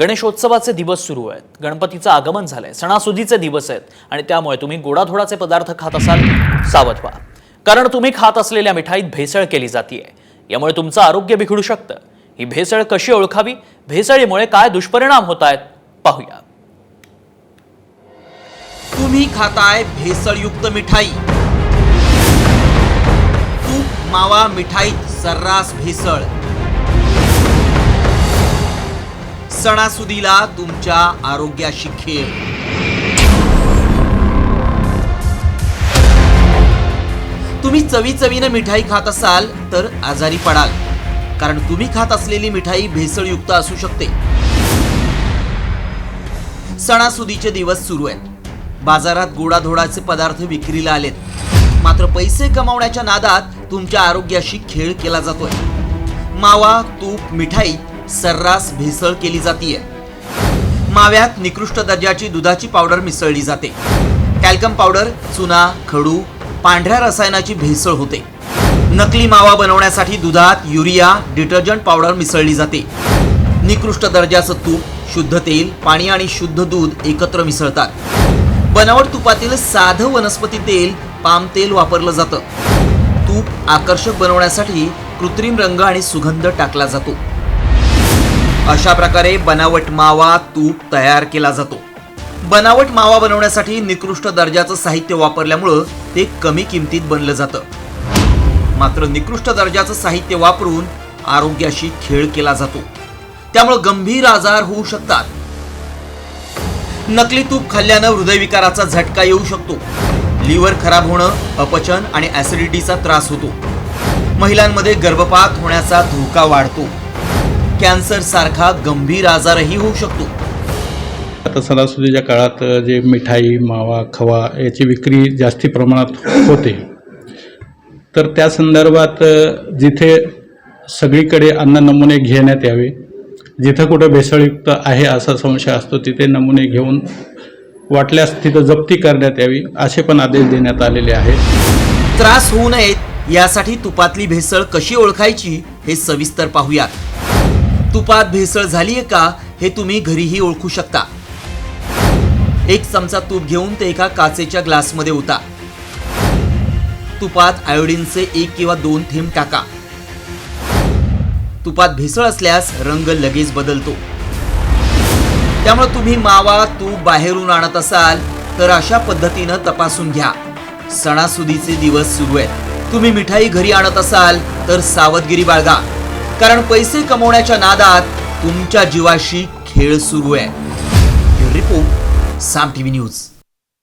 गणेशोत्सवाचे दिवस सुरू आहेत. गणपतीचं आगमन झालंय. सणासुदीचे दिवस आहेत. आणि त्यामुळे तुम्ही गोडाधोडाचे पदार्थ खात असाल सावध व्हा. कारण तुम्ही खात असलेल्या मिठाईत भेसळ केली जाते यामुळे तुमचं आरोग्य बिघडू शकतं. ही भेसळ कशी ओळखावी? भेसळीमुळे काय दुष्परिणाम होत आहेत पाहूया. तुम्ही खाताय भेसळयुक्त मिठाई. तूप मावा मिठाईत सर्रास भेसळ. सणासुदीला तुमच्या आरोग्याशी खेळ. तुम्ही चवी चवीनं मिठाई खात असाल तर आजारी पडाल कारण तुम्ही खात असलेली मिठाई भेसळयुक्त असू शकते. सणासुदीचे दिवस सुरू आहेत. बाजारात गोडाधोडाचे पदार्थ विक्रीला आलेत. मात्र पैसे कमावण्याच्या नादात तुमच्या आरोग्याशी खेळ केला जातोय. मावा तूप मिठाई सर्रास भेसळ केली जातीये. माव्यात निकृष्ट दर्जाची दुधाची पावडर मिसळली जाते. कॅल्कम पावडर चुना खडू पांढऱ्या रसायनाची भेसळ होते. नकली मावा बनवण्यासाठी दुधात युरिया डिटर्जंट पावडर मिसळली जाते. निकृष्ट दर्जाचं तूप शुद्ध तेल पाणी आणि शुद्ध दूध एकत्र मिसळतात. बनावट तुपातील साधं वनस्पती तेल पाम तेल वापरलं जातं. तूप आकर्षक बनवण्यासाठी कृत्रिम रंग आणि सुगंध टाकला जातो. अशा प्रकारे बनावट मावा तूप तयार केला जातो. बनावट मावा बनवण्यासाठी निकृष्ट दर्जाचं साहित्य वापरल्यामुळं ते कमी किमतीत बनलं जातं. मात्र निकृष्ट दर्जाचं साहित्य वापरून आरोग्याशी खेळ केला जातो. त्यामुळे गंभीर आजार होऊ शकतात. नकली तूप खाल्ल्यानं हृदयविकाराचा झटका येऊ शकतो. लिव्हर खराब होणं अपचन आणि ऍसिडिटीचा त्रास होतो. महिलांमध्ये गर्भपात होण्याचा धोका वाढतो. कॅन्सर सारखा गंभीर आजारही होऊ शकतो. आता सणासुदीच्या काळात जे मिठाई मावा खवा याची विक्री जास्ती प्रमाणात होते. तर त्या संदर्भात जिथे सगळीकडे अन्न नमुने घेण्यात यावे जिथं कुठं भेसळयुक्त आहे असा संशय असतो तिथे नमुने घेऊन वाटल्यास तिथं जप्ती करण्यात यावी असे पण आदेश देण्यात आलेले आहेत. त्रास होऊ नयेत यासाठी तुपातली भेसळ कशी ओळखायची हे सविस्तर पाहूयात. तुपात भेसळ झालीय का हे तुम्ही घरीही ओळखू शकता. एक चमचा तूप घेऊन ते एका काचेच्या ग्लासमध्ये होता तुपात आयोडीनचे एक किंवा दोन थेंब टाका. तुपात भेसळ असल्यास रंग लगेच बदलतो. त्यामुळे तुम्ही मावा तूप बाहेरून आणत असाल तर अशा पद्धतीनं तपासून घ्या. सणासुदीचे दिवस सुरू आहेत. तुम्ही मिठाई घरी आणत असाल तर सावधगिरी बाळगा. कारण पैसे कमवण्याच्या नादात तुमच्या जीवाशी खेळ सुरू आहे. Report Saam TV news.